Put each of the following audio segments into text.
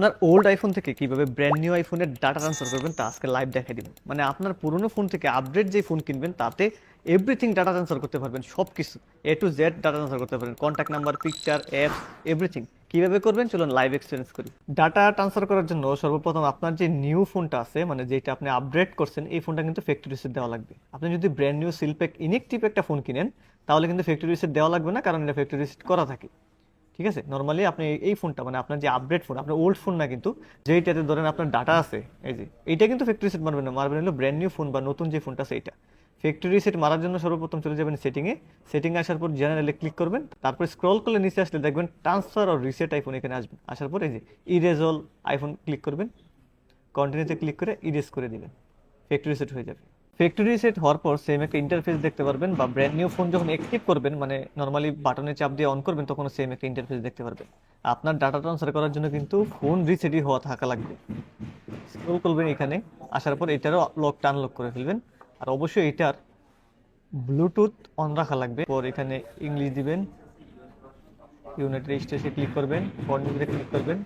আপনার old iPhone থেকে কীভাবে ব্র্যান্ড নিউ আইফোনের ডাটা ট্রান্সফার করবেন, তা আজকে লাইভ দেখাই দিব। মানে আপনার পুরনো ফোন থেকে আপডেট যে ফোন কিনবেন, তাতে এভরিথিং ডাটা ট্রান্সফার করতে পারবেন সব কিছু A to Z data transfer করতে পারবেন contact number picture apps everything কীভাবে করবেন, চলুন লাইভ এক্সপিরিয়েন্স করি। ডাটা ট্রান্সফার করার জন্য সর্বপ্রথম আপনার যে নিউ ফোনটা আছে মানে যেটা আপনি আপগ্রেড করছেন, এই ফোনটা কিন্তু ফ্যাক্টরি রিসেট দেওয়া লাগবে। আপনি যদি brand new seal pack inactive একটা ফোন কিনেন, তাহলে কিন্তু ফ্যাক্টরি রিসেট দেওয়া লাগবে না, কারণ এটা ফ্যাক্টরি রিসেট করা থাকে। ঠিক আছে? নর্মালি আপনি এই ফোনটা মানে আপনার যে আপডেট ফোন আপনার ওল্ড ফোন না কিন্তু, যেইটাতে ধরেন আপনার ডাটা আছে, এই যে, এইটা কিন্তু ফ্যাক্টরি সেট মারবেন না, মারবেন হলো ব্র্যান্ড নিউ ফোন বা নতুন যে ফোনটা আছে এইটা। ফ্যাক্টরি সেট মারার জন্য সর্বপ্রথম চলে যাবেন সেটিংয়ে সেটিং আসার পর জেনারেলে ক্লিক করবেন, তারপর স্ক্রল করলে নিচে আসলে দেখবেন ট্রান্সফার আর রিসেট আইফোন এখানে আসবেন আসার পর এই যে ইরেজল আইফোন ক্লিক করবেন। কন্টিনিউতে ক্লিক করে ইরেজ করে দিবেন। ফ্যাক্টরি সেট হয়ে যাবে। ফ্যাক্টরি সেট হওয়ার পর সেম একটা ইন্টারফেস দেখতে পারবেন বা ব্র্যান্ড নিউ ফোন যখন অ্যাক্টিভ করবেন মানে নর্মালি বাটনে চাপ দিয়ে অন করবেন, তখন সেম একটা ইন্টারফেস দেখতে পারবেন। আপনার ডাটা ট্রান্সফার করার জন্য কিন্তু ফোন রিসেটই হওয়া থাকা লাগবে। স্ক্রল করবেন এখানে, আসার পর এটারও লকটা আনলক করে ফেলবেন। আর অবশ্যই এটার ব্লুটুথ অন রাখা লাগবে। পর এখানে ইংলিশ দিবেন ইউনাইটেড স্টেটসে ক্লিক করবেন কন্টিনিউতে ক্লিক করবেন।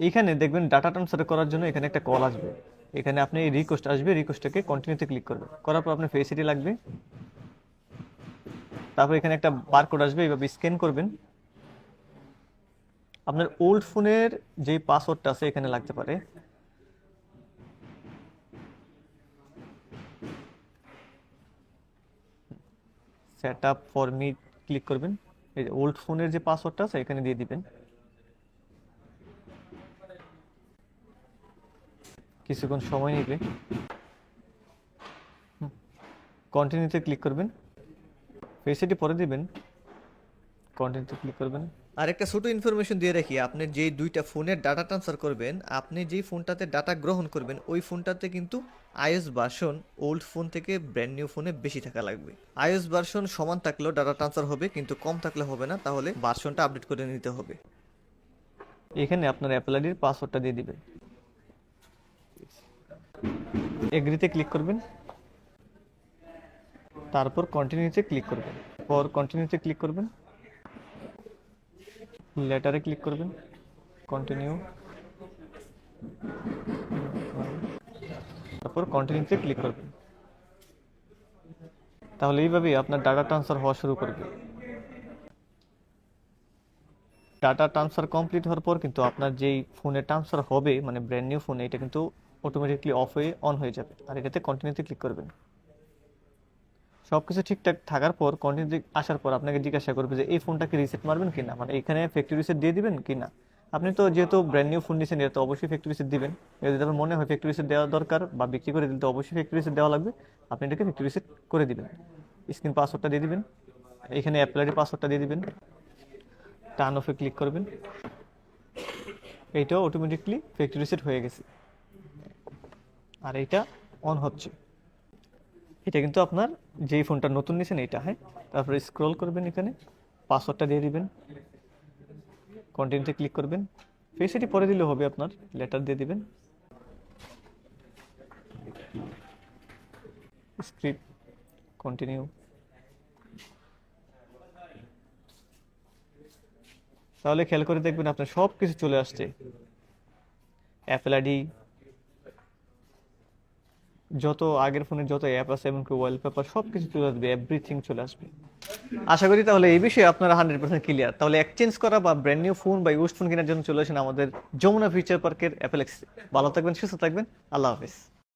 এইখানে দেখবেন ডাটা ট্রান্সফার করার জন্য এখানে একটা কল আসবে। এখানে আপনি রিকোয়েস্ট আসবে রিকোয়েস্টটাকে কন্টিনিউতে ক্লিক করবে করার পর আপনার ফেসিটি লাগবে। তারপর এখানে একটা বারকোড আসবে এইভাবে স্ক্যান করবেন। আপনার ওল্ড ফোনের যে পাসওয়ার্ডটা আছে এখানে লাগতে পারে। Set up for me click করবেন। এই যে ওল্ড ফোনের যে পাসওয়ার্ডটা আছে, এখানে দিয়ে দিবেন। কিছুক্ষণ সময় নেবে কন্টিনিউতে ক্লিক করবেন। ফেসিটি পরে দিবেন। কন্টিনিউতে ক্লিক করবেন। আর একটা ছোট ইনফরমেশন দিয়ে রাখি আপনি যে দুইটা ফোনের ডাটা ট্রান্সফার করবেন আপনি যেই ফোনটাতে ডাটা গ্রহণ করবেন ওই ফোনটাতে কিন্তু আইএস ভার্সন ওল্ড ফোন থেকে ব্র্যান্ড নিউ ফোনে বেশি থাকা লাগবে। আইএস ভার্সন সমান থাকলেও ডাটা ট্রান্সফার হবে কিন্তু কম থাকলে হবে না তাহলে ভার্সনটা আপডেট করে নিতে হবে। এখানে আপনার অ্যাপেল আইডির পাসওয়ার্ডটা দিয়ে দিবেন। এগ্রিতে ক্লিক করবেন। তারপর কন্টিনিউতে ক্লিক করবেন। পর কন্টিনিউতে ক্লিক করবেন। লেটারে ক্লিক করবেন। কন্টিনিউ তারপর কন্টিনিউতে ক্লিক করবেন। তাহলে এইভাবেই আপনার ডাটা ট্রান্সফার হওয়া শুরু করবে। ডাটা ট্রান্সফার কমপ্লিট হওয়ার পর কিন্তু আপনার যেই ফোনে ট্রান্সফার হবে মানে ব্র্যান্ড নিউ ফোনে এটা কিন্তু অটোমেটিকলি অফ হয়ে অন হয়ে যাবে। আর এটাতে কন্টিনিউতে ক্লিক করবেন। সব কিছু ঠিকঠাক থাকার পর কন্টিনিউতে আসার পর আপনাকে জিজ্ঞাসা করবে যে, এই ফোনটাকে রিসেট মারবেন কি না? মানে এখানে ফ্যাক্টরি রিসেট দিয়ে দিবেন কি না? আপনি তো যেহেতু ব্র্যান্ড নিউ ফোন নিয়েছেন এটা তো অবশ্যই ফ্যাক্টরি রিসেট দিবেন। যদি আপনার মনে হয় ফ্যাক্টরি রিসেট দেওয়া দরকার বা বিক্রি করে দিলে, তো অবশ্যই ফ্যাক্টরি রিসেট দেওয়া লাগবে। আপনি এটাকে ফ্যাক্টরি রিসেট করে দিবেন। স্ক্রিন পাসওয়ার্ডটা দিয়ে দিবেন। এখানে অ্যাপ্লাইডি পাসওয়ার্ডটা দিয়ে দিবেন। টার্ন অফে ক্লিক করবেন। এইটাও অটোমেটিকলি ফ্যাক্টরি রিসেট হয়ে গেছে। আর এইটা অন হচ্ছে। এটা কিন্তু আপনার যেই ফোনটা নতুন নিয়েছেন এইটা হ্যাঁ? তারপরে স্ক্রল করবেন এখানে পাসওয়ার্ডটা দিয়ে দিবেন কন্টিনিউতে ক্লিক করবেন ফেস পরে দিলে হবে আপনার লেটার দিয়ে দিবেন। স্ক্রিপ্ট কন্টিনিউ তাহলে খেয়াল করে দেখবেন আপনার সব কিছু চলে আসছে। অ্যাপেল আইডি যত আগের ফোনের যত অ্যাপ আছে এমনকি ওয়ালপেপার সব কিছু চলে আসবে এভরিথিং চলে আসবে। আশা করি তাহলে এই বিষয়ে আপনারা হান্ড্রেড পার্সেন্ট ক্লিয়ার তাহলে এক্সচেঞ্জ করা বা ব্র্যান্ড নিউ ফোন বা ইউজ ফোন কেনার জন্য চলে আসেন আমাদের যমুনা ফিউচার পার্কের অ্যাপেলেক্স ভালো থাকবেন, সুস্থ থাকবেন। আল্লাহ হাফিজ।